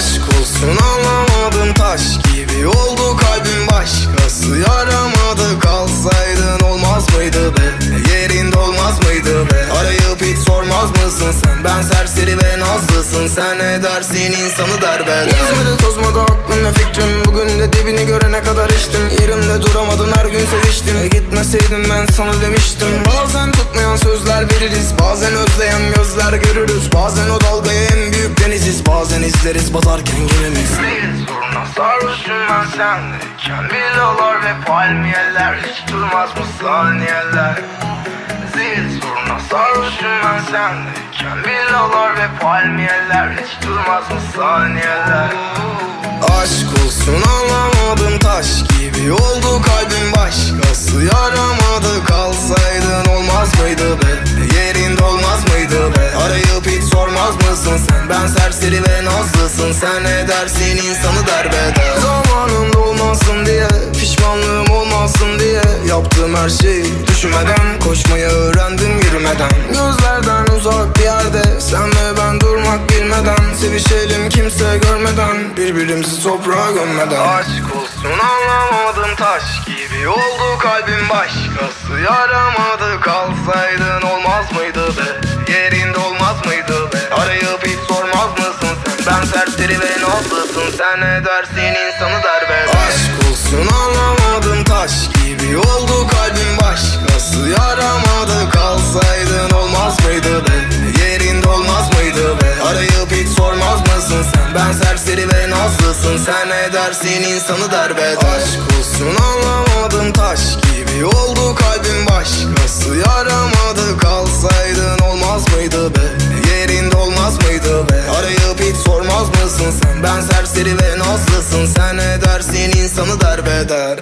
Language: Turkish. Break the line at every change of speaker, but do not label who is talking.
Aşk olsun. Anlamadım taş gibi oldu kalbim. Başkası yaramadı. Kalsaydın olmaz mıydı be? Yerinde olmaz mıydı be? Arayıp hiç sormaz mısın sen? Ben serseri ve nazlısın. Sen ne dersin? İnsanı derbeder İzmir'de tozmadı aklım ve fikrim. Bugün de dibini görene kadar içtim. Yerimde duramadın her gün seviştim Gitmeseydim ben sana demiştim. Bazen tutmayan sözler veririz Bazen özleyen gözler görürüz. Bazen o dalgaya en büyük deniziz Bazen izleriz batarken gemimiz
Değil soruna sarhoşum ben sendeyken Villalar ve palmiyeler Hiç durmaz mı saniyeler. Zil soruna sarhoşum ben sendeyken Villalar ve palmiyeler Hiç durmaz mı saniyeler.
Aşk olsun anlamadım dersin insanı derbeder Zamanında olmasın diye pişmanlığım olmasın diye Yaptığım her şeyi düşünmeden koşmayı öğrendim yürümeden. Gözlerden uzak bir yerde sen ve ben durmak bilmeden Sevişelim kimse görmeden birbirimizi toprağa gömmeden.
Aşk olsun anlamadım taş gibi oldu kalbim başkası
Yaramadı kalsaydın Serseri ve nazlısın sen ne dersin? İnsanı derbeder Aşk olsun anlamadım taş gibi oldu kalbim başkası. Yaramadı kalsaydın olmaz mıydı be? Yerinde olmaz mıydı be? Arayıp hiç sormaz mısın sen? Ben serseri ve nazlısın. Sen ne dersin? İnsanı derbeder Aşk olsun anlamadım taş gibi Ben serseri ve nazlısın. Sen ne dersin insanı derbeder